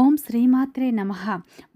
ఓం శ్రీమాత్రే నమ.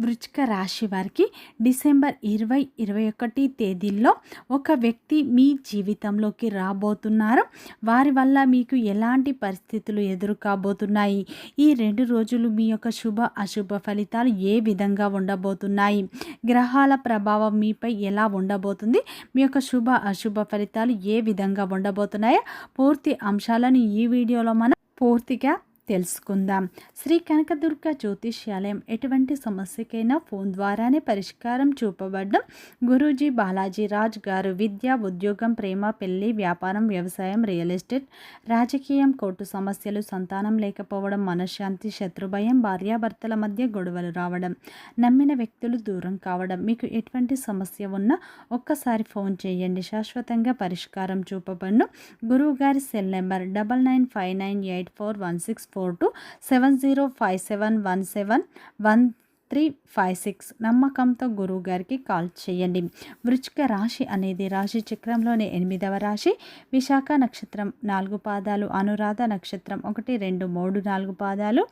వృచ్చిక రాశి వారికి డిసెంబర్ ఇరవై ఇరవై ఒకటి తేదీల్లో ఒక వ్యక్తి మీ జీవితంలోకి రాబోతున్నారు. వారి వల్ల మీకు ఎలాంటి పరిస్థితులు ఎదురు కాబోతున్నాయి ఈ రెండు రోజులు మీ యొక్క శుభ అశుభ ఫలితాలు ఏ విధంగా ఉండబోతున్నాయి? గ్రహాల ప్రభావం మీపై ఎలా ఉండబోతుంది? మీ యొక్క శుభ అశుభ ఫలితాలు ఏ విధంగా ఉండబోతున్నాయో పూర్తి అంశాలను ఈ వీడియోలో మనం పూర్తిగా తెలుసుకుందాం. శ్రీ కనకదుర్గ జ్యోతిష్యాలయం ఎటువంటి సమస్యకైనా ఫోన్ ద్వారానే పరిష్కారం చూపబడ్డం. గురూజీ బాలాజీ రాజ్ గారు విద్య ఉద్యోగం ప్రేమ పెళ్ళి వ్యాపారం వ్యవసాయం రియల్ ఎస్టేట్ రాజకీయం కోర్టు సమస్యలు సంతానం లేకపోవడం మనశ్శాంతి శత్రుభయం భార్యాభర్తల మధ్య గొడవలు రావడం నమ్మిన వ్యక్తులు దూరం కావడం మీకు ఎటువంటి సమస్య ఉన్నా ఒక్కసారి ఫోన్ చేయండి. శాశ్వతంగా పరిష్కారం చూపబడును. గురువు గారి cell number double nine five nine eight four one six four two seven zero five seven one seven one three five six నమ్మకంతో గురువు గారికి కాల్ చేయండి. వృచ్చిక రాశి అనేది రాశి చక్రంలోని ఎనిమిదవ రాశి. విశాఖ నక్షత్రం నాలుగు పాదాలు అనురాధ నక్షత్రం ఒకటి రెండు మూడు నాలుగు పాదాలు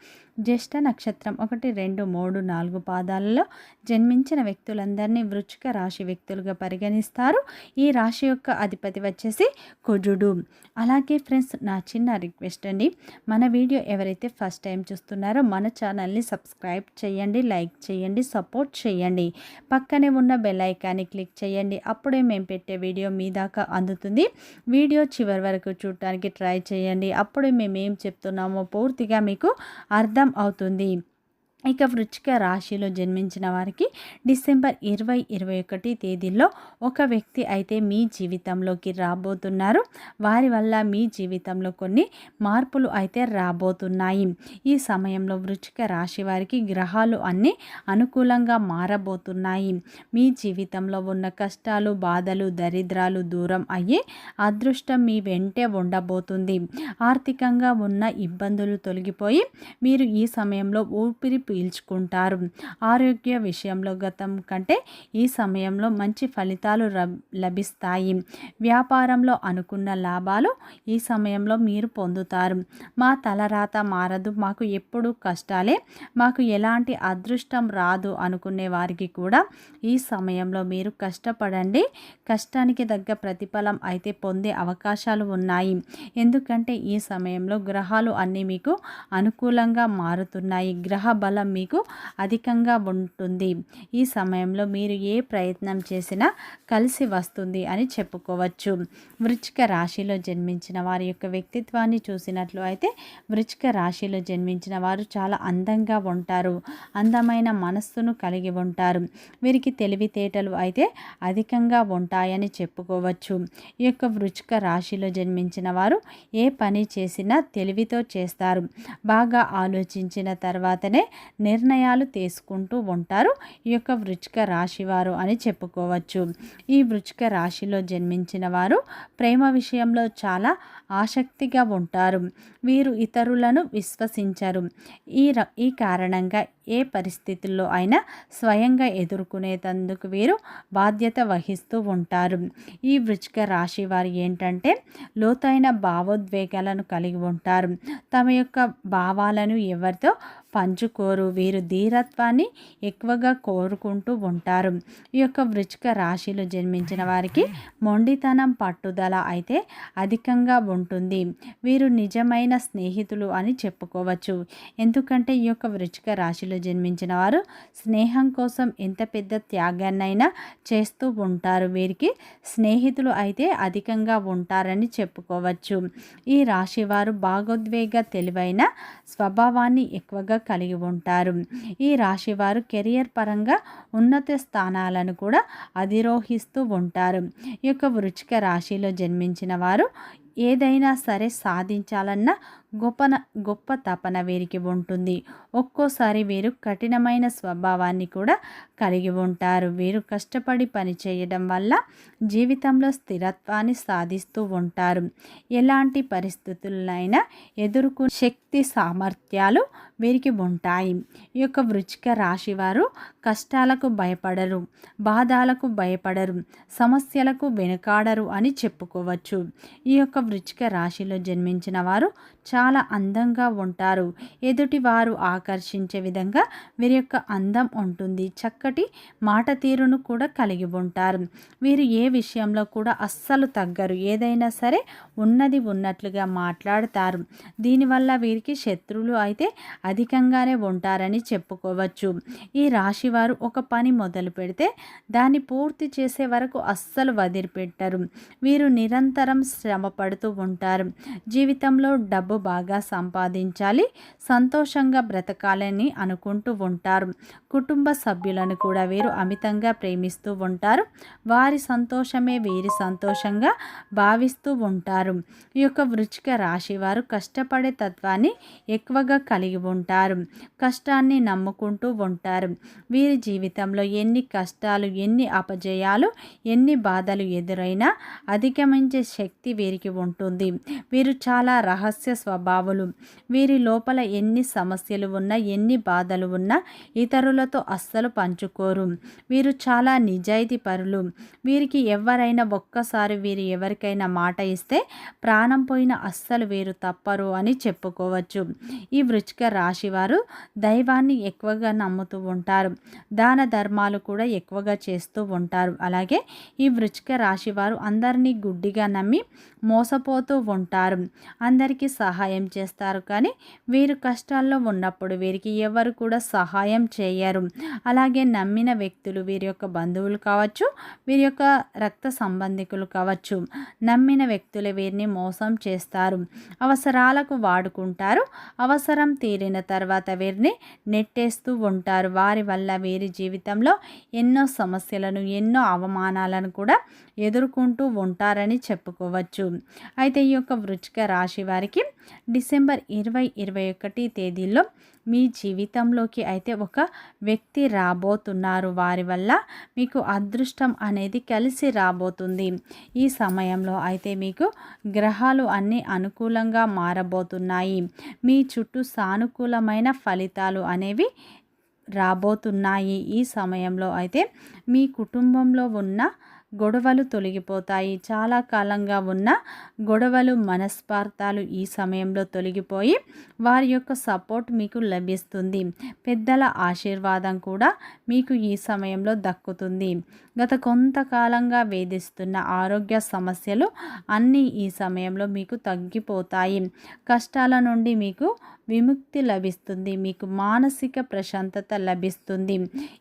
జ్యేష్ఠ నక్షత్రం ఒకటి రెండు మూడు నాలుగు పాదాలలో జన్మించిన వ్యక్తులందరినీ వృచ్చిక రాశి వ్యక్తులుగా పరిగణిస్తారు. ఈ రాశి యొక్క అధిపతి వచ్చేసి కుజుడు. అలాగే ఫ్రెండ్స్ నా చిన్న రిక్వెస్ట్ అండి. మన వీడియో ఎవరైతే ఫస్ట్ టైం చూస్తున్నారో మన ఛానల్ని సబ్స్క్రైబ్ చేయండి లైక్ చేయండి సపోర్ట్ చేయండి. పక్కనే ఉన్న బెల్ ఐకాన్ని క్లిక్ చేయండి. అప్పుడే మేము పెట్టే వీడియో మీ దాకా అందుతుంది. వీడియో చివరి వరకు చూడటానికి ట్రై చేయండి. అప్పుడే మేము ఏం చెప్తున్నామో పూర్తిగా మీకు అర్థం అవుతుంది. ఇక వృచ్చిక రాశిలో జన్మించిన వారికి డిసెంబర్ ఇరవై ఇరవై ఒకటి తేదీల్లో ఒక వ్యక్తి అయితే మీ జీవితంలోకి రాబోతున్నారు. వారి వల్ల మీ జీవితంలో కొన్ని మార్పులు అయితే రాబోతున్నాయి. ఈ సమయంలో వృచ్చిక రాశి వారికి గ్రహాలు అన్నీ అనుకూలంగా మారబోతున్నాయి. మీ జీవితంలో ఉన్న కష్టాలు బాధలు దరిద్రాలు దూరం అయ్యి అదృష్టం మీ వెంటే ఉండబోతుంది. ఆర్థికంగా ఉన్న ఇబ్బందులు తొలగిపోయి మీరు ఈ సమయంలో ఊపిరి పీల్చుకుంటారు. ఆరోగ్య విషయంలో గతం కంటే ఈ సమయంలో మంచి ఫలితాలు లభిస్తాయి. వ్యాపారంలో అనుకున్న లాభాలు ఈ సమయంలో మీరు పొందుతారు. మా తలరాత మారదు. మాకు ఎప్పుడు కష్టాలే. మాకు ఎలాంటి అదృష్టం రాదు అనుకునే వారికి కూడా ఈ సమయంలో మీరు కష్టపడండి. కష్టానికి తగ్గ ప్రతిఫలం అయితే పొందే అవకాశాలు ఉన్నాయి. ఎందుకంటే ఈ సమయంలో గ్రహాలు అన్నీ మీకు అనుకూలంగా మారుతున్నాయి. గ్రహ బలం మీకు అధికంగా ఉంటుంది. ఈ సమయంలో మీరు ఏ ప్రయత్నం చేసినా కలిసి వస్తుంది అని చెప్పుకోవచ్చు. వృచ్చిక రాశిలో జన్మించిన వారి యొక్క వ్యక్తిత్వాన్ని చూసినట్లు అయితే వృచ్చిక రాశిలో జన్మించిన వారు చాలా అందంగా ఉంటారు. అందమైన మనస్సును కలిగి ఉంటారు. వీరికి తెలివితేటలు అయితే అధికంగా ఉంటాయని చెప్పుకోవచ్చు. ఈ యొక్క వృచ్చిక రాశిలో జన్మించిన వారు ఏ పని చేసినా తెలివితో చేస్తారు. బాగా ఆలోచించిన తర్వాతనే నిర్ణయాలు తీసుకుంటూ ఉంటారు. ఈ యొక్క వృచ్చిక రాశివారు అని చెప్పుకోవచ్చు. ఈ వృచ్చిక రాశిలో జన్మించిన వారు ప్రేమ విషయంలో చాలా ఆసక్తిగా ఉంటారు. వీరు ఇతరులను విశ్వసించరు. ఈ ఈ కారణంగా ఏ పరిస్థితుల్లో అయినా స్వయంగా ఎదుర్కొనేటందుకు వీరు బాధ్యత వహిస్తూ ఉంటారు. ఈ వృచ్చిక రాశి వారు ఏంటంటే లోతైన భావోద్వేగాలను కలిగి ఉంటారు. తమ యొక్క భావాలను ఎవరితో పంచుకోరు. వీరు ధీరత్వాన్ని ఎక్కువగా కోరుకుంటూ ఉంటారు. ఈ యొక్క వృచ్చిక రాశిలో జన్మించిన వారికి మొండితనం పట్టుదల అయితే అధికంగా ఉంటుంది. వీరు నిజమైన స్నేహితులు అని చెప్పుకోవచ్చు. ఎందుకంటే ఈ యొక్క వృచ్చిక రాశిలో జన్మించిన వారు స్నేహం కోసం ఎంత పెద్ద త్యాగాన్నైనా చేస్తూ ఉంటారు. వీరికి స్నేహితులు అయితే అధికంగా ఉంటారని చెప్పుకోవచ్చు. ఈ రాశి వారు భాగోద్వేగ తెలివైన స్వభావాన్ని ఎక్కువగా కలిగి ఉంటారు. ఈ రాశి వారు కెరియర్ పరంగా ఉన్నత స్థానాలను కూడా అధిరోహిస్తూ ఉంటారు. ఈ యొక్క వృచ్చిక రాశిలో జన్మించిన వారు ఏదైనా సరే సాధించాలన్న గొప్పన గొప్ప తపన వీరికి ఉంటుంది. ఒక్కోసారి వీరు కఠినమైన స్వభావాన్ని కూడా కలిగి ఉంటారు. వీరు కష్టపడి పని చేయడం వల్ల జీవితంలో స్థిరత్వాన్ని సాధిస్తూ ఉంటారు. ఎలాంటి పరిస్థితులైనా ఎదుర్కొ శక్తి సామర్థ్యాలు వీరికి ఉంటాయి. ఈ యొక్క వృచ్చిక రాశి వారు కష్టాలకు భయపడరు బాధాలకు భయపడరు సమస్యలకు వెనుకాడరు అని చెప్పుకోవచ్చు. ఈ యొక్క వృచ్చిక రాశిలో జన్మించిన వారు చాలా చాలా అందంగా ఉంటారు. ఎదుటివారు ఆకర్షించే విధంగా వీరి యొక్క అందం ఉంటుంది. చక్కటి మాట తీరును కూడా కలిగి ఉంటారు. వీరు ఏ విషయంలో కూడా అస్సలు తగ్గరు. ఏదైనా సరే ఉన్నది ఉన్నట్లుగా మాట్లాడతారు. దీనివల్ల వీరికి శత్రువులు అయితే అధికంగానే ఉంటారని చెప్పుకోవచ్చు. ఈ రాశి వారు ఒక పని మొదలు పెడితే దాన్ని పూర్తి చేసే వరకు అస్సలు వదిలిపెట్టరు. వీరు నిరంతరం శ్రమ పడుతూ ఉంటారు. జీవితంలో డబ్బు బాగా సంపాదించాలి సంతోషంగా బ్రతకాలని అనుకుంటూ ఉంటారు. కుటుంబ సభ్యులను కూడా వీరు అమితంగా ప్రేమిస్తూ ఉంటారు. వారి సంతోషమే వీరి సంతోషంగా భావిస్తూ ఉంటారు. ఈ యొక్క వృచ్చిక రాశి వారు కష్టపడే తత్వాన్ని ఎక్కువగా కలిగి ఉంటారు. కష్టాన్ని నమ్ముకుంటూ ఉంటారు. వీరి జీవితంలో ఎన్ని కష్టాలు ఎన్ని అపజయాలు ఎన్ని బాధలు ఎదురైనా అధిగమించే శక్తి వీరికి ఉంటుంది. వీరు చాలా రహస్య స్వభావులు. వీరి లోపల ఎన్ని సమస్యలు ఉన్నా ఎన్ని బాధలు ఉన్నా ఇతరులతో అస్సలు పంచుకోరు. వీరు చాలా నిజాయితీ పరులు. వీరికి ఎవరైనా ఒక్కసారి వీరు ఎవరికైనా మాట ఇస్తే ప్రాణం పోయిన అస్సలు వీరు తప్పరు అని చెప్పుకోవచ్చు. ఈ వృచ్చిక రాశి వారు దైవాన్ని ఎక్కువగా నమ్ముతూ ఉంటారు. దాన ధర్మాలు కూడా ఎక్కువగా చేస్తూ ఉంటారు. అలాగే ఈ వృచ్చిక రాశి వారు అందరినీ గుడ్డిగా నమ్మి మోసపోతూ ఉంటారు. అందరికీ సహాయం చేస్తారు. కానీ వీరు కష్టాల్లో ఉన్నప్పుడు వీరికి ఎవరు కూడా సహాయం చేయరు. అలాగే నమ్మిన వ్యక్తులు వీరి యొక్క బంధువులు కావచ్చు వీరి యొక్క రక్త సంబంధికులు కావచ్చు నమ్మిన వ్యక్తులు వీరిని మోసం చేస్తారు. అవసరాలకు వాడుకుంటారు. అవసరం తీరిన తర్వాత వీరిని నెట్టేస్తూ ఉంటారు. వారి వల్ల వీరి జీవితంలో ఎన్నో సమస్యలను ఎన్నో అవమానాలను కూడా ఎదుర్కొంటూ ఉంటారని చెప్పుకోవచ్చు. అయితే ఈ యొక్క వృచ్చిక రాశి వారికి డిసెంబర్ ఇరవై ఇరవై ఒకటి తేదీల్లో మీ జీవితంలోకి అయితే ఒక వ్యక్తి రాబోతున్నారు. వారి వల్ల మీకు అదృష్టం అనేది కలిసి రాబోతుంది. ఈ సమయంలో అయితే మీకు గ్రహాలు అన్నీ అనుకూలంగా మారబోతున్నాయి. మీ చుట్టూ సానుకూలమైన ఫలితాలు అనేవి రాబోతున్నాయి. ఈ సమయంలో అయితే మీ కుటుంబంలో ఉన్న గొడవలు తొలగిపోతాయి. చాలా కాలంగా ఉన్న గొడవలు మనస్పార్థాలు ఈ సమయంలో తొలగిపోయి వారి యొక్క సపోర్ట్ మీకు లభిస్తుంది. పెద్దల ఆశీర్వాదం కూడా మీకు ఈ సమయంలో దక్కుతుంది. గత కొంతకాలంగా వేధిస్తున్న ఆరోగ్య సమస్యలు అన్నీ ఈ సమయంలో మీకు తగ్గిపోతాయి. కష్టాల నుండి మీకు విముక్తి లభిస్తుంది. మీకు మానసిక ప్రశాంతత లభిస్తుంది.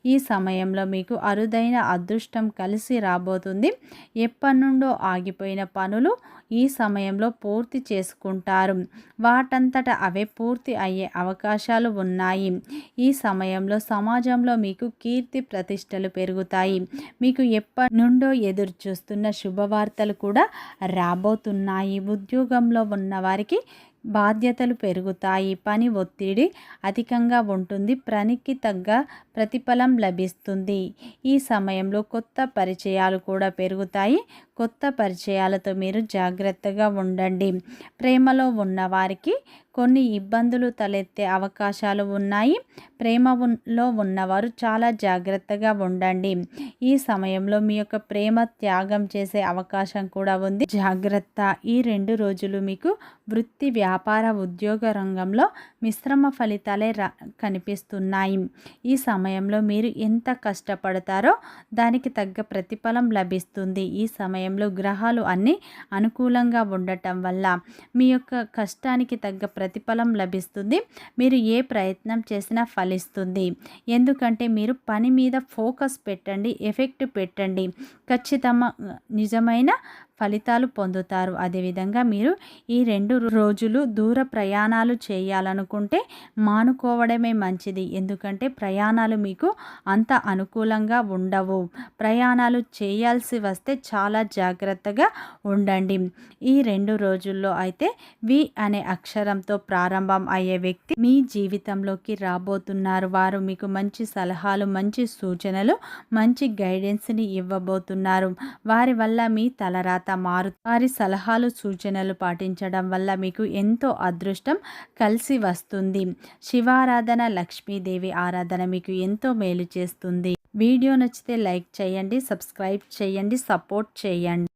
ఈ సమయంలో మీకు అరుదైన అదృష్టం కలిసి రాబోతుంది. ఎప్పటి నుండో ఆగిపోయిన పనులు ఈ సమయంలో పూర్తి చేసుకుంటారు. వాటంతట అవే పూర్తి అయ్యే అవకాశాలు ఉన్నాయి. ఈ సమయంలో సమాజంలో మీకు కీర్తి ప్రతిష్టలు పెరుగుతాయి. మీకు ఎప్పటి నుండో ఎదురు చూస్తున్న శుభవార్తలు కూడా రాబోతున్నాయి. ఉద్యోగంలో ఉన్న వారికి బాధ్యతలు పెరుగుతాయి. పని ఒత్తిడి అధికంగా ఉంటుంది. పనికి తగ్గ ప్రతిఫలం లభిస్తుంది. ఈ సమయంలో కొత్త పరిచయాలు కూడా పెరుగుతాయి. కొత్త పరిచయాలతో మీరు జాగ్రత్తగా ఉండండి. ప్రేమలో ఉన్నవారికి కొన్ని ఇబ్బందులు తలెత్తే అవకాశాలు ఉన్నాయి. ప్రేమలో ఉన్నవారు చాలా జాగ్రత్తగా ఉండండి. ఈ సమయంలో మీ యొక్క ప్రేమ త్యాగం చేసే అవకాశం కూడా ఉంది. జాగ్రత్త. ఈ రెండు రోజులు మీకు వృత్తి వ్యాపార ఉద్యోగ రంగంలో మిశ్రమ ఫలితాలే రా కనిపిస్తున్నాయి. ఈ సమయంలో మీరు ఎంత కష్టపడతారో దానికి తగ్గ ప్రతిఫలం లభిస్తుంది. ఈ సమయంలో గ్రహాలు అన్నీ అనుకూలంగా ఉండటం వల్ల మీ యొక్క కష్టానికి తగ్గ ప్రతిఫలం లభిస్తుంది. మీరు ఏ ప్రయత్నం చేసినా ఫలిస్తుంది. ఎందుకంటే మీరు పని మీద ఫోకస్ పెట్టండి ఎఫెక్ట్ పెట్టండి. ఖచ్చితంగా నిజమైన ఫలితాలు పొందుతారు. అదేవిధంగా మీరు ఈ రెండు రోజులు దూర ప్రయాణాలు చేయాలనుకుంటే మానుకోవడమే మంచిది. ఎందుకంటే ప్రయాణాలు మీకు అంత అనుకూలంగా ఉండవు. ప్రయాణాలు చేయాల్సి వస్తే చాలా జాగ్రత్తగా ఉండండి. ఈ రెండు రోజుల్లో అయితే వి అనే అక్షరంతో ప్రారంభం అయ్యే వ్యక్తి మీ జీవితంలోకి రాబోతున్నారు. వారు మీకు మంచి సలహాలు మంచి సూచనలు మంచి గైడెన్స్ని ఇవ్వబోతున్నారు. వారి వల్ల మీ తలరాత మారు వారి సలహాలు సూచనలు పాటించడం వల్ల మీకు ఎంతో అదృష్టం కలిసి వస్తుంది. శివారాధన లక్ష్మీదేవి ఆరాధన మీకు ఎంతో మేలు చేస్తుంది. వీడియో నచ్చితే లైక్ చేయండి సబ్స్క్రైబ్ చేయండి సపోర్ట్ చేయండి.